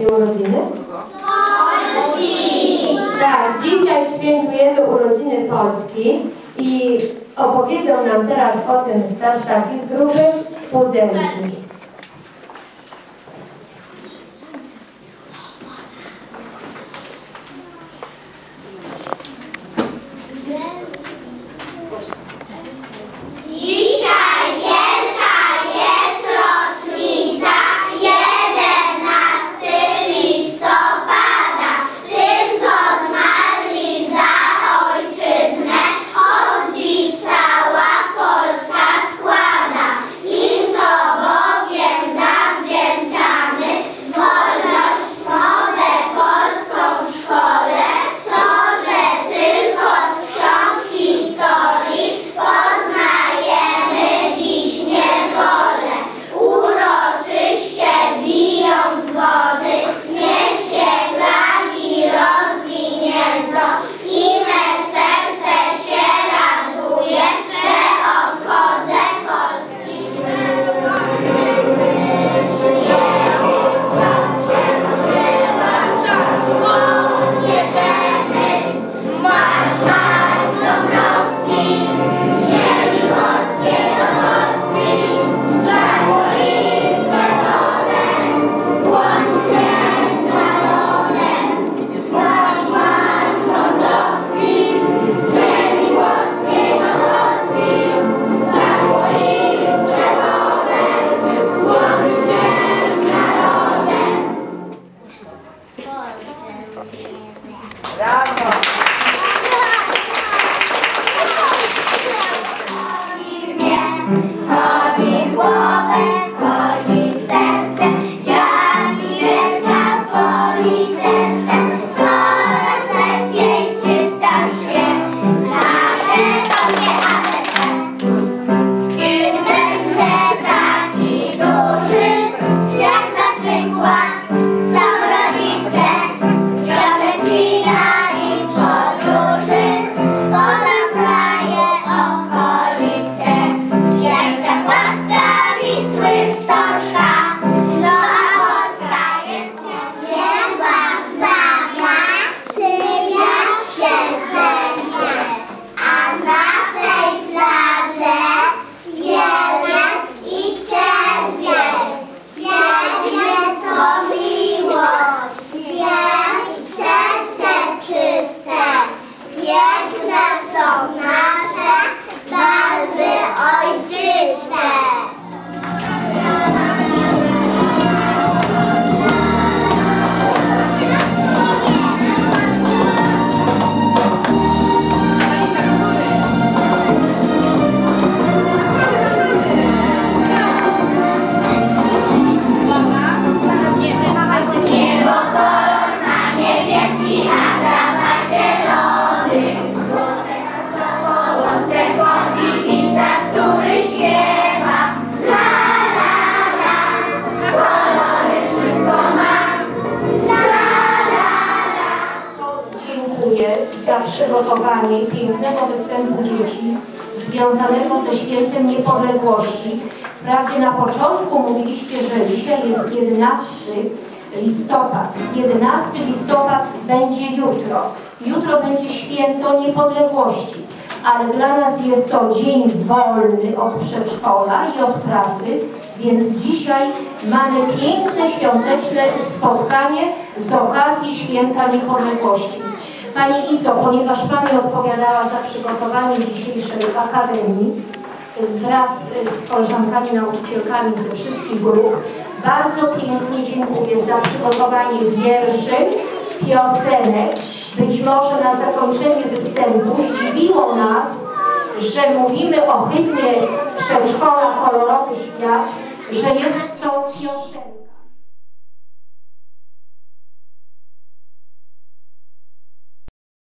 dzisiaj urodziny? Tak, dzisiaj świętujemy urodziny Polski i opowiedzą nam teraz o tym starszaki z grupy Puzelki. Bravo! out now. Dziękuję za przygotowanie pięknego występu dzieci związanego ze świętem niepodległości. Wprawdzie na początku mówiliście, że dzisiaj jest 11 listopad. 11 listopad będzie jutro. Jutro będzie święto niepodległości. Ale dla nas jest to dzień wolny od przedszkola i od pracy, więc dzisiaj mamy piękne świąteczne spotkanie z okazji święta niepodległości. Pani Izo, ponieważ Pani odpowiadała za przygotowanie dzisiejszej akademii wraz z koleżankami nauczycielkami ze wszystkich grup, bardzo pięknie dziękuję za przygotowanie wierszy, piosenek. Być może na zakończenie występu zdziwiło nas, że mówimy o hymnie przedszkola Kolorowy Świat, że jest to piosenka.